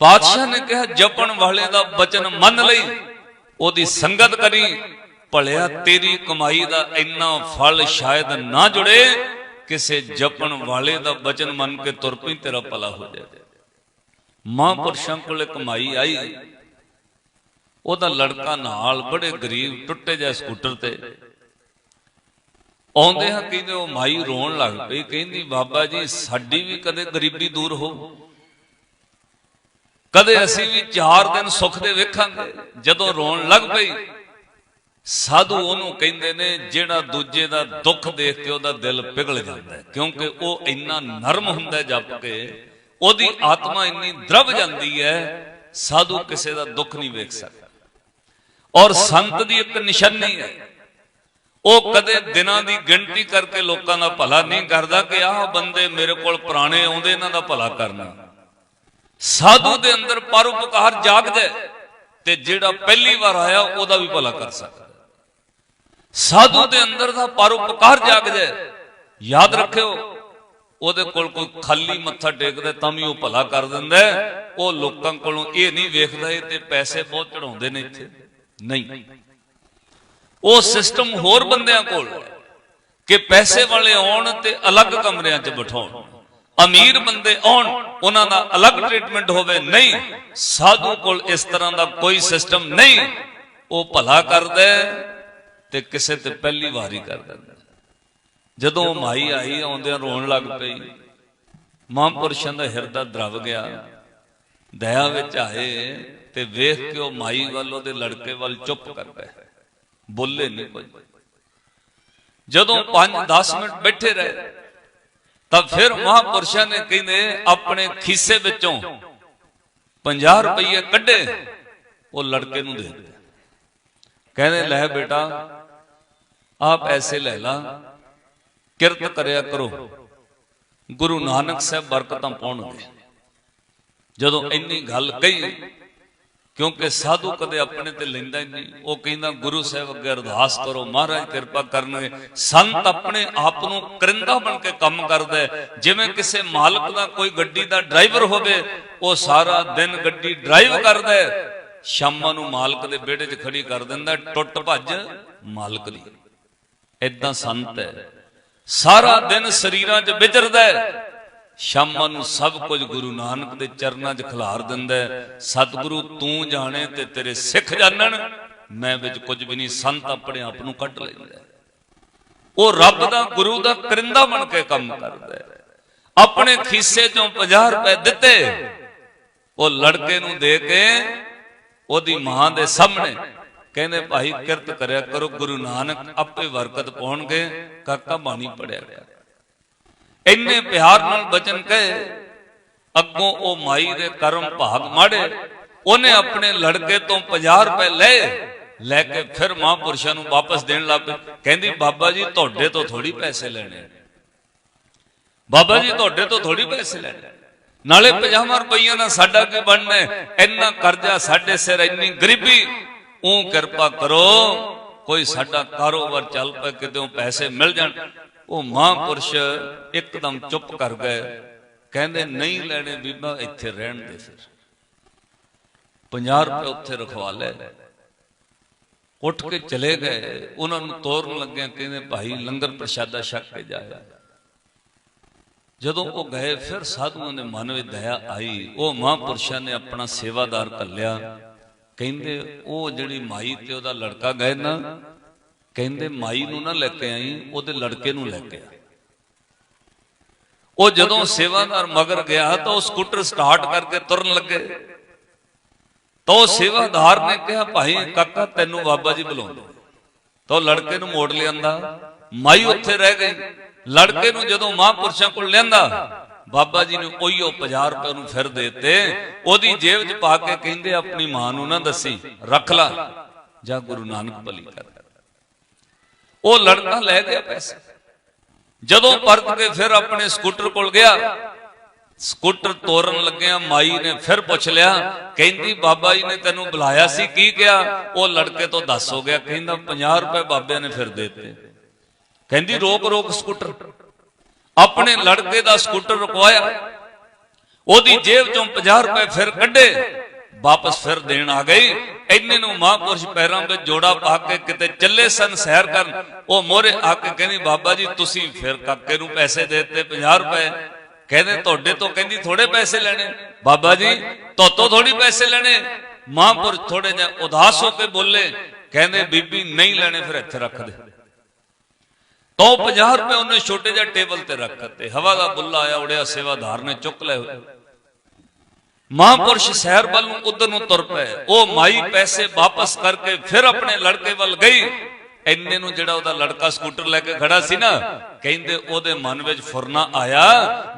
ਪਾਤਸ਼ਾਹ ਨੇ ਕਿਹਾ, ਜਪਣ ਵਾਲੇ ਦਾ ਬਚਨ ਮੰਨ ਲਈ, ਉਹਦੀ ਸੰਗਤ ਕਰੀ, ਭਲਿਆ ਤੇਰੀ ਕਮਾਈ ਦਾ ਇੰਨਾ ਫਲ ਸ਼ਾਇਦ ਨਾ ਜੁੜੇ, ਕਿਸੇ ਜਪਣ ਵਾਲੇ ਦਾ ਬਚਨ ਮੰਨ ਕੇ ਤੁਰ ਪਈ, ਤੇਰਾ ਭਲਾ ਹੋ ਜਾਏ। ਮਹਾਂਪੁਰਸ਼ਾਂ ਕੋਲੇ ਕਮਾਈ ਆਈ, ਉਹਦਾ ਲੜਕਾ ਨਾਲ ਬੜੇ ਗਰੀਬ ਟੁੱਟੇ ਜਿਹੇ ਸਕੂਟਰ ਤੇ, ਆਉਂਦੇ ਹਾਂ ਕਹਿੰਦੇ ਉਹ ਮਾਈ ਰੋਣ ਲੱਗ ਪਈ, ਕਹਿੰਦੀ, ਬਾਬਾ ਜੀ, ਸਾਡੀ ਵੀ ਕਦੇ ਗਰੀਬੀ ਦੂਰ ਹੋ। ਕਦੇ ਅਸੀਂ ਵੀ 4 ਦਿਨ ਸੁੱਖ ਦੇ ਵੇਖਾਂਗੇ, ਜਦੋਂ ਰੋਣ ਲੱਗ ਪਈ। ਸਾਧੂ ਉਹਨੂੰ ਕਹਿੰਦੇ ਨੇ, ਜਿਹੜਾ ਦੂਜੇ ਦਾ ਦੁੱਖ ਦੇਖ ਕੇ ਉਹਦਾ ਦਿਲ ਪਿਘਲ ਜਾਂਦਾ ਹੈ, ਕਿਉਂਕਿ ਉਹ ਇੰਨਾ ਨਰਮ ਹੁੰਦਾ ਜਪ ਕੇ, ਉਹਦੀ ਆਤਮਾ ਇੰਨੀ ਦਰਬ ਜਾਂਦੀ ਹੈ, ਸਾਧੂ ਕਿਸੇ ਦਾ ਦੁੱਖ ਨਹੀਂ ਵੇਖ ਸਕਦਾ। ਔਰ ਸੰਤ ਦੀ ਇੱਕ ਨਿਸ਼ਾਨੀ ਹੈ, ਉਹ ਕਦੇ ਦਿਨਾਂ ਦੀ ਗਿਣਤੀ ਕਰਕੇ ਲੋਕਾਂ ਦਾ ਭਲਾ ਨਹੀਂ ਕਰਦਾ ਕਿ ਆਹ ਬੰਦੇ ਮੇਰੇ ਕੋਲ ਪੁਰਾਣੇ ਆਉਂਦੇ, ਇਹਨਾਂ ਦਾ ਭਲਾ ਕਰਨਾ। ਸਾਧੂ ਦੇ ਅੰਦਰ ਪਰਉਪਕਾਰ ਜਾਗਦਾ ਹੈ ਤੇ ਜਿਹੜਾ ਪਹਿਲੀ ਵਾਰ ਆਇਆ, ਉਹਦਾ ਵੀ ਭਲਾ ਕਰ ਸਕਦਾ ਸਾਧੂ ਦੇ ਅੰਦਰ ਦਾ ਪਰਉਪਕਾਰ ਜਾਗਦਾ ਯਾਦ ਰੱਖਿਓ, ਉਹਦੇ ਕੋਲ ਕੋਈ ਖਾਲੀ ਮੱਥਾ ਟੇਕਦਾ ਤਾਂ ਵੀ ਉਹ ਭਲਾ ਕਰ ਦਿੰਦਾ ਉਹ ਲੋਕਾਂ ਕੋਲੋਂ ਇਹ ਨਹੀਂ ਵੇਖਦਾ, ਇਹ ਤੇ ਪੈਸੇ ਬਹੁਤ ਚੜਾਉਂਦੇ ਨੇ ਇੱਥੇ। ਨਹੀਂ। ਉਹ ਸਿਸਟਮ ਹੋਰ ਬੰਦਿਆਂ ਕੋਲ ਕਿ ਪੈਸੇ ਵਾਲੇ ਆਉਣ ਤੇ ਅਲੱਗ ਕਮਰਿਆਂ 'ਚ ਬਿਠਾਉਣ। ਅਮੀਰ ਬੰਦੇ ਆਉਣ, ਉਹਨਾਂ ਦਾ ਅਲੱਗ ਟ੍ਰੀਟਮੈਂਟ ਹੋਵੇ, ਨਹੀਂ। ਸਾਧੂ ਕੋਲ ਇਸ ਤਰ੍ਹਾਂ ਦਾ ਕੋਈ ਸਿਸਟਮ ਨਹੀਂ। ਉਹ ਭਲਾ ਕਰਦਾ ਹੈ ਤੇ ਕਿਸੇ ਤੇ ਪਹਿਲੀ ਵਾਰੀ ਕਰ ਦਿੰਦਾ ਜਦੋਂ ਮਾਈ ਆਈ, ਆਉਂਦਿਆਂ ਰੋਣ ਲੱਗ ਪਈ। ਮਹਾਂਪੁਰਸ਼ਾਂ ਦਾ ਹਿਰਦਾ ਦਰਵ ਗਿਆ। ਦਇਆ ਵਿੱਚ ਆਏ ਤੇ ਵੇਖ ਕੇ ਉਹ ਮਾਈ ਵੱਲ, ਉਹਦੇ ਲੜਕੇ ਵੱਲ ਚੁੱਪ ਕਰ ਗਏ ਬੋਲੇ ਨਹੀਂ ਕੁਝ ਜਦੋਂ 5-10 ਮਿੰਟ ਬੈਠੇ ਰਹੇ ਤਾਂ ਫਿਰ ਮਹਾਪੁਰਸ਼ਾਂ ਨੇ ਕਹਿੰਦੇ, ਆਪਣੇ ਖੀਸੇ ਵਿੱਚੋਂ 50 ਰੁਪਏ ਕੱਢੇ, ਉਹ ਲੜਕੇ ਨੂੰ ਦੇ ਦਿੱਤੇ। ਕਹਿੰਦੇ, ਲੈ ਬੇਟਾ ਆ ਪੈਸੇ ਲੈ ਲਾ, ਕਿਰਤ ਕਰਿਆ ਕਰੋ। ਗੁਰੂ ਨਾਨਕ ਸਾਹਿਬ ਬਰਕਤਾਂ ਪਾਉਣਗੇ ਜਦੋਂ ਇੰਨੀ ਗੱਲ ਕਹੀ ਕਿਉਂਕਿ ਸਾਧੂ ਕਦੇ ਆਪਣੇ ਤੇ ਲੈਂਦਾ ਹੀ ਨਹੀਂ। ਉਹ ਕਹਿੰਦਾ, ਗੁਰੂ ਸਾਹਿਬ ਅੱਗੇ ਅਰਦਾਸ ਕਰੋ, ਮਹਾਰਾਜ ਕਿਰਪਾ ਕਰਨਗੇ। ਸੰਤ ਆਪਣੇ ਆਪ ਨੂੰ ਕਰਿੰਦਾ ਬਣ ਕੇ ਕੰਮ ਕਰਦਾ ਹੈ। ਜਿਵੇਂ ਕਿਸੇ ਮਾਲਕ ਦਾ ਕੋਈ ਗੱਡੀ ਦਾ ਡਰਾਈਵਰ ਹੋਵੇ, ਉਹ ਸਾਰਾ ਦਿਨ ਗੱਡੀ ਡਰਾਈਵ ਕਰਦਾ ਹੈ। ਸ਼ਾਮਾਂ ਨੂੰ ਮਾਲਕ ਦੇ ਵਿਹੜੇ 'ਚ ਖੜੀ ਕਰ ਦਿੰਦਾ ਟੁੱਟ ਭੱਜ ਮਾਲਕ ਦੀ। ਇਦਾਂ ਸੰਤ ਹੈ। ਸਾਰਾ ਦਿਨ ਸਰੀਰਾਂ 'ਚ ਵਿਚਰਦਾ ਹੈ। ਸ਼ਾਮਾਂ ਨੂੰ ਸਭ ਕੁਝ ਗੁਰੂ ਨਾਨਕ ਦੇ ਚਰਨਾਂ 'ਚ ਖਿਲਾਰ ਦਿੰਦਾ ਸਤਿਗੁਰੂ ਤੂੰ ਜਾਣੇ ਤੇ ਤੇਰੇ ਸਿੱਖ ਜਾਣਨ। ਮੈਂ ਵਿੱਚ ਕੁਝ ਵੀ ਨਹੀਂ, ਸੰਤ ਆਪਣੇ ਆਪ ਨੂੰ ਕੱਢ ਲੈਂਦਾ ਉਹ ਰੱਬ ਦਾ, ਗੁਰੂ ਦਾ ਕਰਿੰਦਾ ਬਣ ਕੇ ਕੰਮ ਕਰਦਾ ਆਪਣੇ ਖੀਸੇ 'ਚੋਂ 50 ਰੁਪਏ ਦਿੱਤੇ। ਉਹ ਲੜਕੇ ਨੂੰ ਦੇ ਕੇ ਉਹਦੀ ਮਾਂ ਦੇ ਸਾਹਮਣੇ ਕਹਿੰਦੇ, ਭਾਈ ਕਿਰਤ ਕਰਿਆ ਕਰੋ, ਗੁਰੂ ਨਾਨਕ ਆਪੇ ਬਰਕਤ ਪਾਉਣਗੇ। ਕਾਕਾ ਬਾਣੀ ਪੜਿਆ ਗਿਆ। ਇੰਨੇ ਪਿਆਰ ਨਾਲ ਬਚਨ ਕਹੇ, ਅੱਗੋਂ ਉਹ ਮਾਈ ਦੇ ਕਰਮ ਭਾਗ ਮਾੜੇ, ਉਹਨੇ ਆਪਣੇ ਲੜਕੇ ਤੋਂ 50 ਰੁਪਏ ਲਏ, ਲੈ ਕੇ ਫਿਰ ਮਹਾਂਪੁਰਸ਼ਾਂ ਨੂੰ ਵਾਪਸ ਦੇਣ ਲੱਗ ਪਈ ਕਹਿੰਦੀ, ਬਾਬਾ ਜੀ, ਤੁਹਾਡੇ ਤੋਂ ਥੋੜੀ ਪੈਸੇ ਲੈਣੇ ਬਾਬਾ ਜੀ, ਤੁਹਾਡੇ ਤੋਂ ਥੋੜੀ ਪੈਸੇ ਲੈਣੇ ਨਾਲੇ 50 ਰੁਪਈਆ ਨਾਲ ਸਾਡਾ ਕੀ ਬਣਨਾ ਇੰਨਾ ਕਰਜ਼ਾ ਸਾਡੇ ਸਿਰ, ਇੰਨੀ ਗਰੀਬੀ। ਉਹ ਕਿਰਪਾ ਕਰੋ, ਕੋਈ ਸਾਡਾ ਕਾਰੋਬਾਰ ਚੱਲ ਪਏ, ਕਿਤੇ ਪੈਸੇ ਮਿਲ ਜਾਣ। ਉਹ ਮਹਾਂਪੁਰਸ਼ ਇੱਕਦਮ ਚੁੱਪ ਕਰ ਗਏ। ਕਹਿੰਦੇ, ਨਹੀਂ ਲੈਣੇ ਬੀਬਾ, ਇੱਥੇ ਰਹਿਣ ਦੇ ਫਿਰ। 50 ਰੁਪਏ ਉੱਥੇ ਰਖਵਾ ਲੈ ਉੱਠ ਕੇ ਚਲੇ ਗਏ। ਉਹਨਾਂ ਨੂੰ ਤੋਰਨ ਲੱਗਿਆ ਕਹਿੰਦੇ, ਭਾਈ, ਲੰਗਰ ਪ੍ਰਸ਼ਾਦਾ ਛਕ ਕੇ ਜਾਇਆ ਜਦੋਂ ਉਹ ਗਏ, ਫਿਰ ਸਾਧੂਆਂ ਦੇ ਮਨ ਵਿੱਚ ਦਇਆ ਆਈ। ਉਹ ਮਹਾਂਪੁਰਸ਼ਾਂ ਨੇ ਆਪਣਾ ਸੇਵਾਦਾਰ ਘੱਲਿਆ। ਕਹਿੰਦੇ, ਉਹ ਜਿਹੜੀ ਮਾਈ ਤੇ ਉਹਦਾ ਲੜਕਾ ਗਏ ਨਾ ਕਹਿੰਦੇ ਮਾਈ ਨੂੰ ਨਾ ਲੈ ਕੇ ਆਈ ਉਹਦੇ ਲੜਕੇ ਨੂੰ ਲੈ ਕੇ ਆ। ਉਹ ਜਦੋਂ ਸੇਵਾਦਾਰ ਮਗਰ ਗਿਆ ਤਾਂ ਉਹ ਸਕੂਟਰ ਸਟਾਰਟ ਕਰਕੇ ਤੁਰਨ ਲੱਗੇ। ਤਾਂ ਉਹ ਸੇਵਾਦਾਰ ਨੇ ਕਿਹਾ ਭਾਈ ਕਾਕਾ ਤੈਨੂੰ ਬਾਬਾ ਜੀ ਬੁਲਾਉਂਦੇ। ਤਾਂ ਉਹ ਲੜਕੇ ਨੂੰ ਮੋੜ ਲਿਆਂਦਾ। ਮਾਈ ਉੱਥੇ ਰਹਿ ਗਈ। ਲੜਕੇ ਨੂੰ ਜਦੋਂ ਮਹਾਂਪੁਰਸ਼ਾਂ ਕੋਲ ਲਿਆਂਦਾ ਬਾਬਾ ਜੀ ਨੇ ਉਹੀਓ 50 ਰੁਪਏ ਨੂੰ ਫਿਰ ਦੇਤੇ। ਉਹਦੀ ਜੇਬ 'ਚ ਪਾ ਕੇ ਕਹਿੰਦੇ ਆਪਣੀ ਮਾਂ ਨੂੰ ਨਾ ਦੱਸੀ ਰੱਖ ਲੈ। ਜਾਂ ਗੁਰੂ ਨਾਨਕ ਭਲੀ ਕਰ। ਉਹ ਲੜਕਾ ਲੈ ਗਿਆ ਪੈਸੇ। ਜਦੋਂ ਪਰਤ ਕੇ ਫਿਰ ਆਪਣੇ ਸਕੂਟਰ ਕੋਲ ਗਿਆ, ਸਕੂਟਰ ਤੋਰਨ ਲੱਗਿਆ ਮਾਈ ਨੇ ਫਿਰ ਪੁੱਛ ਲਿਆ, ਕਹਿੰਦੀ, ਬਾਬਾ ਜੀ ਨੇ ਤੈਨੂੰ ਬੁਲਾਇਆ ਸੀ, ਕੀ ਕਿਹਾ? ਉਹ ਲੜਕੇ ਤੋਂ ਦੱਸ ਹੋ ਗਿਆ, ਕਹਿੰਦਾ 50 ਰੁਪਏ ਬਾਬਿਆਂ ਨੇ ਫਿਰ ਦੇਤੇ। ਕਹਿੰਦੀ, ਰੋਕ ਰੋਕ ਸਕੂਟਰ। ਆਪਣੇ ਲੜਕੇ ਦਾ ਸਕੂਟਰ ਰੁਕਵਾਇਆ, ਉਹਦੀ ਜੇਬ ਚੋਂ 50 ਰੁਪਏ ਫਿਰ ਕੱਢੇ। ਵਾਪਸ ਫਿਰ ਦੇਣ ਆ ਗਈ। ਇੰਨੇ ਨੂੰ ਮਹਾਂਪੁਰਸ਼ ਪੈਰਾਂ ਵਿੱਚ ਜੋੜਾ ਪਾ ਕੇ ਕਿਤੇ ਚੱਲੇ ਸਨ ਸੈਰ ਕਰਨ। ਉਹ ਮੋਰੇ ਆ ਕੇ ਕਹਿੰਦੀ, ਬਾਬਾ ਜੀ, ਤੁਸੀਂ ਫਿਰ ਕਾਕੇ ਨੂੰ ਪੈਸੇ ਦੇ ਦਿੱਤੇ 50 ਰੁਪਏ। ਕਹਿੰਦੇ, ਤੁਹਾਡੇ ਤੋਂ ਕਹਿੰਦੀ ਥੋੜੇ ਪੈਸੇ ਲੈਣੇ। ਬਾਬਾ ਜੀ, ਤੁਹਾਤੋਂ ਥੋੜੀ ਪੈਸੇ ਲੈਣੇ। ਮਹਾਂਪੁਰਸ਼ ਥੋੜੇ ਜਿਹਾ ਉਦਾਸ ਹੋ ਕੇ ਬੋਲੇ। ਕਹਿੰਦੇ, ਬੀਬੀ, ਨਹੀਂ ਲੈਣੇ, ਫਿਰ ਇੱਥੇ ਰੱਖ ਦੇ। ਤਾਂ ਉਹ 50 ਰੁਪਏ ਉਹਨੇ ਛੋਟੇ ਜਿਹੇ ਟੇਬਲ ਤੇ ਰੱਖ ਦਿੱਤੇ। ਹਵਾ ਦਾ ਬੁੱਲਾ ਆਇਆ, ਉੜਿਆ, ਸੇਵਾਦਾਰ ਨੇ ਚੁੱਕ ਲਏ। ਮਹਾਂਪੁਰਸ਼ ਸਹਿਰ ਵੱਲ ਨੂੰ ਉਧਰ ਨੂੰ ਤੁਰ ਪਏ। ਉਹ ਮਾਈ ਪੈਸੇ ਵਾਪਸ ਕਰਕੇ ਫਿਰ ਆਪਣੇ ਲੜਕੇ ਵੱਲ ਗਈ। ਇੰਨੇ ਨੂੰ ਜਿਹੜਾ ਉਹਦਾ ਲੜਕਾ ਸਕੂਟਰ ਲੈ ਕੇ ਖੜਾ ਸੀ ਨਾ ਕਹਿੰਦੇ ਉਹਦੇ ਮਨ ਵਿੱਚ ਫੁਰਨਾ ਆਇਆ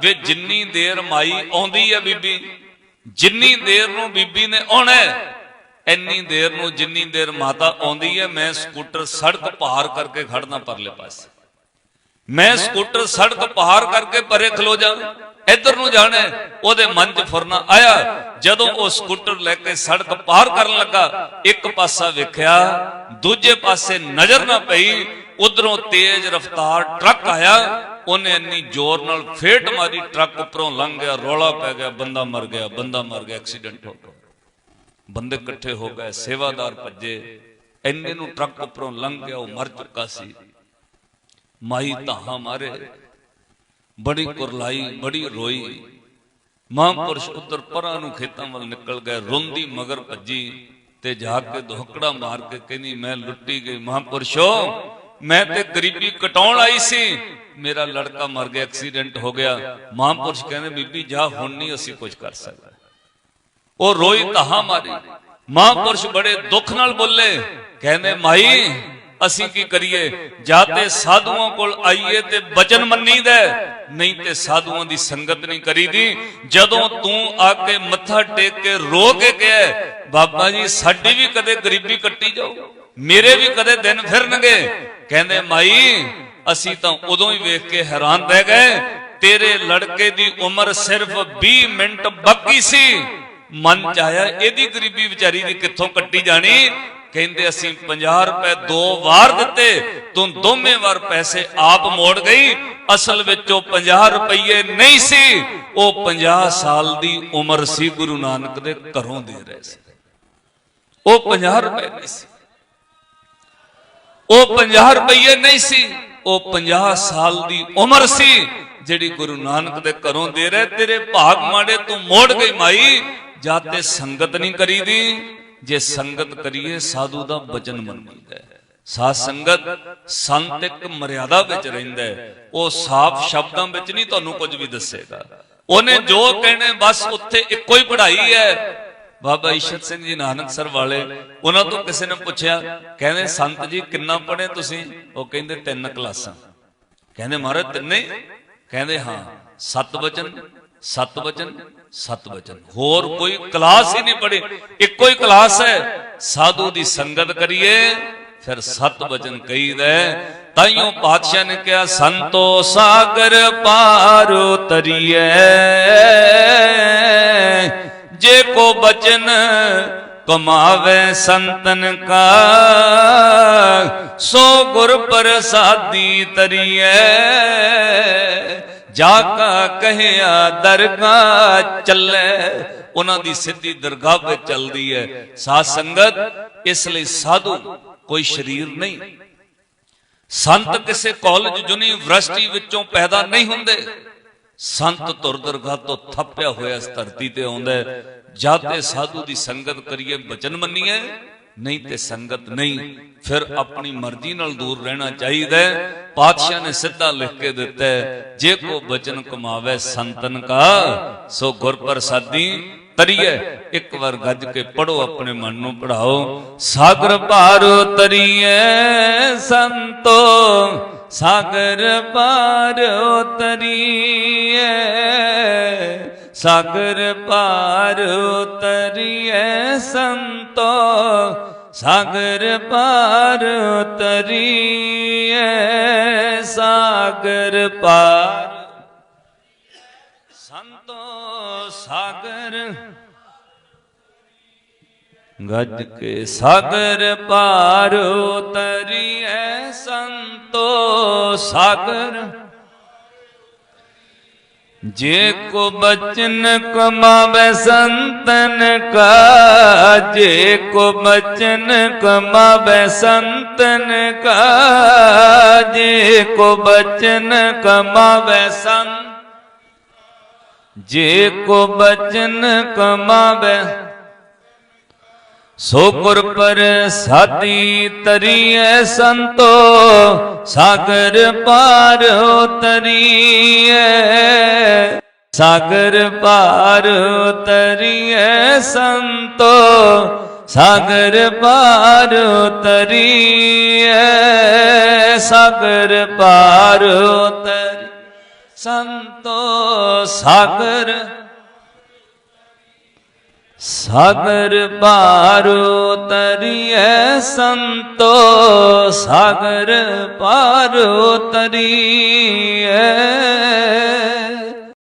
ਵੀ ਜਿੰਨੀ ਦੇਰ ਮਾਈ ਆਉਂਦੀ ਹੈ ਬੀਬੀ ਜਿੰਨੀ ਦੇਰ ਨੂੰ ਬੀਬੀ ਨੇ ਆਉਣਾ ਹੈ, ਇੰਨੀ ਦੇਰ ਨੂੰ ਜਿੰਨੀ ਦੇਰ ਮਾਤਾ ਆਉਂਦੀ ਹੈ ਮੈਂ ਸਕੂਟਰ ਸੜਕ ਪਾਰ ਕਰਕੇ ਖੜਨਾ ਪਰਲੇ ਪਾਸੇ। ਮੈਂ ਸਕੂਟਰ ਸੜਕ ਪਾਰ ਕਰਕੇ ਪਰੇ ਖਲੋ ਜਾ ਇੱਧਰ ਨੂੰ ਜਾਣਾ ਉਹਦੇ ਮਨ 'ਚ ਫੁਰਨਾ ਆਇਆ। ਜਦੋਂ ਉਹ ਸਕੂਟਰ ਲੈ ਕੇ ਸੜਕ ਪਾਰ ਕਰਨ ਲੱਗਾ, ਇੱਕ ਪਾਸਾ ਵੇਖਿਆ, ਦੂਜੇ ਪਾਸੇ ਨਜ਼ਰ ਨਾ ਪਈ। ਉਧਰੋਂ ਤੇਜ਼ ਰਫ਼ਤਾਰ ਟਰੱਕ ਆਇਆ। ਉਹਨੇ ਇੰਨੀ ਜ਼ੋਰ ਨਾਲ ਫੇਟ ਮਾਰੀ, ਟਰੱਕ ਉੱਪਰੋਂ ਲੰਘ ਗਿਆ, ਰੌਲਾ ਪੈ ਗਿਆ, ਬੰਦਾ ਮਰ ਗਿਆ, ਬੰਦਾ ਮਰ ਗਿਆ, ਐਕਸੀਡੈਂਟ ਹੋ ਗਿਆ। ਬੰਦੇ ਇਕੱਠੇ ਹੋ ਗਏ, ਸੇਵਾਦਾਰ ਭੱਜੇ। ਇੰਨੇ ਨੂੰ ਟਰੱਕ ਉੱਪਰੋਂ ਲੰਘ ਗਿਆ, ਉਹ ਮਰ ਚੁੱਕਾ ਸੀ। ਮਾਈ ਧਾਹਾਂ ਮਾਰੇ। ਬੜੀ ਕੁਰਲਾਈ, ਬੜੀ ਰੋਈ। ਮਹਾਂਪੁਰਸ਼ ਉੱਤਰ ਪਰਾਂ ਨੂੰ ਖੇਤਾਂ ਵੱਲ ਨਿਕਲ ਗਏ, ਰੋਂਦੀ ਮਗਰ ਭੱਜੀ ਤੇ ਜਾ ਕੇ ਧੋਕੜਾ ਮਾਰ ਕੇ ਕਹਿੰਦੀ, ਮੈਂ ਲੁੱਟੀ ਗਈ। ਮਹਾਂਪੁਰਸ਼ੋ ਮੈਂ ਤੇ ਗਰੀਬੀ ਕਟਾਉਣ ਆਈ ਸੀ। ਮੇਰਾ ਲੜਕਾ ਮਰ ਗਿਆ, ਐਕਸੀਡੈਂਟ ਹੋ ਗਿਆ। ਮਹਾਂਪੁਰਸ਼ ਕਹਿੰਦੇ, ਬੀਬੀ, ਜਾ, ਹੁਣ ਨਹੀਂ ਅਸੀਂ ਕੁਝ ਕਰ ਸਕਦੇ। ਉਹ ਰੋਈ ਧਾਹਾਂ ਮਾਰੀ। ਮਹਾਂਪੁਰਸ਼ ਬੜੇ ਦੁੱਖ ਨਾਲ ਬੋਲੇ, ਕਹਿੰਦੇ, ਮਾਈ ਅਸੀਂ ਕੀ ਕਰੀਏ? ਜਾਂ ਤੇ ਸਾਧੂਆਂ ਕੋਲ ਆਈਏ ਤੇ ਬਚਨ ਮੰਨੀਦਾ ਨਹੀਂ ਤੇ ਸਾਧੂਆਂ ਦੀ ਸੰਗਤ ਨਹੀਂ ਕਰੀਦੀ। ਜਦੋਂ ਤੂੰ ਆ ਕੇ ਮੱਥਾ ਟੇਕ ਕੇ ਰੋ ਕੇ ਗਿਆ ਬਾਬਾ ਜੀ, ਸਾਡੀ ਵੀ ਕਦੇ ਗਰੀਬੀ ਕੱਟੀ ਜਾਓ, ਮੇਰੇ ਵੀ ਕਦੇ ਦਿਨ ਫਿਰਨਗੇ। ਕਹਿੰਦੇ, ਮਾਈ, ਅਸੀਂ ਤਾਂ ਉਦੋਂ ਹੀ ਵੇਖ ਕੇ ਹੈਰਾਨ ਰਹਿ ਗਏ। ਤੇਰੇ ਲੜਕੇ ਦੀ ਉਮਰ ਸਿਰਫ 20 ਮਿੰਟ ਬਾਕੀ ਸੀ। ਮਨ ਚ ਆਇਆ, ਇਹਦੀ ਗਰੀਬੀ ਵਿਚਾਰੀ ਦੀ ਕਿੱਥੋਂ ਕੱਟੀ ਜਾਣੀ? ਕਹਿੰਦੇ ਅਸੀਂ 50 ਰੁਪਏ ਦੋ ਵਾਰ ਦਿੱਤੇ, ਤੂੰ ਦੋਵੇਂ ਵਾਰ ਪੈਸੇ ਆਪ ਮੋੜ ਗਈ। ਅਸਲ ਵਿੱਚ ਉਹ 50 ਰੁਪਏ ਨਹੀਂ ਸੀ, ਉਹ 50 ਸਾਲ ਦੀ ਉਮਰ ਸੀ, ਗੁਰੂ ਨਾਨਕ ਦੇ ਘਰੋਂ ਦੇ ਰਹੇ ਸੀ। ਉਹ 50 ਰੁਪਏ ਨਹੀਂ ਸੀ। ਉਹ 50 ਰੁਪਏ ਨਹੀਂ ਸੀ, ਉਹ 50 ਸਾਲ ਦੀ ਉਮਰ ਸੀ, ਜਿਹੜੀ ਗੁਰੂ ਨਾਨਕ ਦੇ ਘਰੋਂ ਦੇ ਰਹੇ। ਤੇਰੇ ਭਾਗ ਮਾੜੇ ਤੂੰ ਮੋੜ ਗਈ ਮਾਈ, ਜਾਂ ਤੇ ਸੰਗਤ ਨਹੀਂ ਕਰੀਦੀ। ਜੇ ਸੰਗਤ ਕਰੀਏ, ਸਾਧੂ ਦਾ ਬਚਨ ਮੰਨੀਦਾ ਸਾਧ ਸੰਗਤ, ਸੰਤ ਇੱਕ ਮਰਿਆਦਾ ਵਿੱਚ ਰਹਿੰਦਾ ਉਹ ਸਾਫ਼ ਸ਼ਬਦਾਂ ਵਿੱਚ ਨਹੀਂ ਤੁਹਾਨੂੰ ਕੁਝ ਵੀ ਦੱਸੇਗਾ। ਉਹਨੇ ਜੋ ਕਹਿਣੇ, ਬਸ ਉੱਥੇ ਇੱਕੋ ਹੀ ਪੜ੍ਹਾਈ ਹੈ। ਬਾਬਾ ਈਸ਼ਰ ਸਿੰਘ ਜੀ ਨਾਨਕਸਰ ਵਾਲੇ, ਉਹਨਾਂ ਤੋਂ ਕਿਸੇ ਨੇ ਪੁੱਛਿਆ, ਕਹਿੰਦੇ, ਸੰਤ ਜੀ, ਕਿੰਨਾ ਪੜ੍ਹੇ ਤੁਸੀਂ? ਉਹ ਕਹਿੰਦੇ, ਤਿੰਨ ਕਲਾਸਾਂ। ਕਹਿੰਦੇ, ਮਹਾਰਾਜ, ਤਿੰਨੇ? ਕਹਿੰਦੇ, ਹਾਂ, ਸਤ ਵਚਨ। ਸਤ ਵਚਨ ਸਤ ਵਚਨ। ਹੋਰ ਕੋਈ ਕਲਾਸ ਹੀ ਨਹੀਂ ਪੜ੍ਹੀ। ਇੱਕੋ ਹੀ ਕਲਾਸ ਹੈ। ਸਾਧੂ ਦੀ ਸੰਗਤ ਕਰੀਏ, ਫਿਰ ਸਤ ਵਚਨ ਕਹੀਦਾ ਤਾਈਓ ਪਾਤਸ਼ਾਹ ਨੇ ਕਿਹਾ, ਸੰਤੋ ਸਾਗਰ ਪਾਰ ਤਰੀਏ ਜੇ ਕੋ ਬਚਨ ਕਮਾਵੇ ਸੰਤਨ ਕਾ, ਸੋ ਗੁਰ ਪ੍ਰਸਾਦੀ ਤਰੀਏ ਜਾ ਕਾ ਕਹਿਆ ਦਰਗਾਹ ਚੱਲੇ, ਉਹਨਾਂ ਦੀ ਸਿੱਧੀ ਦਰਗਾਹ ਵਿੱਚ ਚੱਲਦੀ ਹੈ। ਸਾਧ ਸੰਗਤ, ਇਸ ਲਈ ਸਾਧੂ ਕੋਈ ਸ਼ਰੀਰ ਨਹੀਂ। ਸੰਤ ਕਿਸੇ ਕਾਲਜ ਯੂਨੀਵਰਸਿਟੀ ਵਿੱਚੋਂ ਪੈਦਾ ਨਹੀਂ ਹੁੰਦੇ। ਸੰਤ ਤੁਰ ਦਰਗਾਹ ਤੋਂ ਥੱਪਿਆ ਹੋਇਆ ਇਸ ਧਰਤੀ ਤੇ ਆਉਂਦਾ ਹੈ। ਜਾਂ ਤੇ ਸਾਧੂ ਦੀ ਸੰਗਤ ਕਰੀਏ ਬਚਨ ਮੰਨੀਏ ਨਹੀਂ ਤੇ ਸੰਗਤ ਨਹੀਂ। ਫਿਰ ਆਪਣੀ ਮਰਜ਼ੀ ਨਾਲ ਦੂਰ ਰਹਿਣਾ ਚਾਹੀਦਾ ਹੈ। ਪਾਤਸ਼ਾਹ ਨੇ ਸਿੱਧਾ ਲਿਖ ਕੇ ਦਿੱਤਾ ਹੈ, ਜੇ ਕੋ ਬਚਨ ਕਮਾਵੇ ਸੰਤਨ ਕਾ ਸੋ ਗੁਰ ਪ੍ਰਸਾਦੀ ਤਰੀਏ ਇੱਕ ਵਾਰ ਗੱਜ ਕੇ ਪੜੋ ਆਪਣੇ ਮਨ ਨੂੰ ਪੜਾਓ ਸਾਗਰ ਪਾਰ ਤਰੀਏ ਸੰਤੋ ਸਾਗਰ ਭਾਰੋ ਉਤਰੀਏ ਸਾਗਰ ਪਾਰ ਉਤਰੀਏ ਸੰਤੋ, ਸਾਗਰ ਪਾਰ ਉਤਰੀਏ ਸਾਗਰ ਪਾਰ ਸੰਤੋ, ਸਾਗਰ। ਗੱਜ ਕੇ ਸਾਗਰ ਪਾਰ ਉਤਰੀਐ ਸੰਤੋ, ਸਾਗਰ। ਜੇ ਕੋ ਬਚਨ ਕਮਾਵੇ ਸੰਤਨ ਕਾ, ਜੇ ਕੋ ਬਚਨ ਕਮਾਵੇ ਸੰਤਨ ਕਾ, ਜੇ ਕੋ ਬਚਨ ਕਮਾਵੇ ਸੰਤ, ਜੇ ਕੋ ਬਚਨ ਕਮਾਵੇ ਸੋ ਗੁਰ ਪਰ ਸਾਦੀ ਤਰੀਏ ਸੰਤੋ, ਸਾਗਰ ਪਾਰ ਤਰੀਐ ਸਾਗਰ ਪਾਰ ਤਰੀਐ ਸੰਤੋ, ਸਾਗਰ ਪਾਰ ਤਰੀਐ ਸਾਗਰ ਪਾਰ ਤਰੀ ਸੰਤੋ, ਸਾਗਰ ਸਾਗਰ ਪਾਰੋ ਤਰੀਏ ਸੰਤੋ ਸਾਗਰ ਪਾਰੋ ਤਰੀਐ।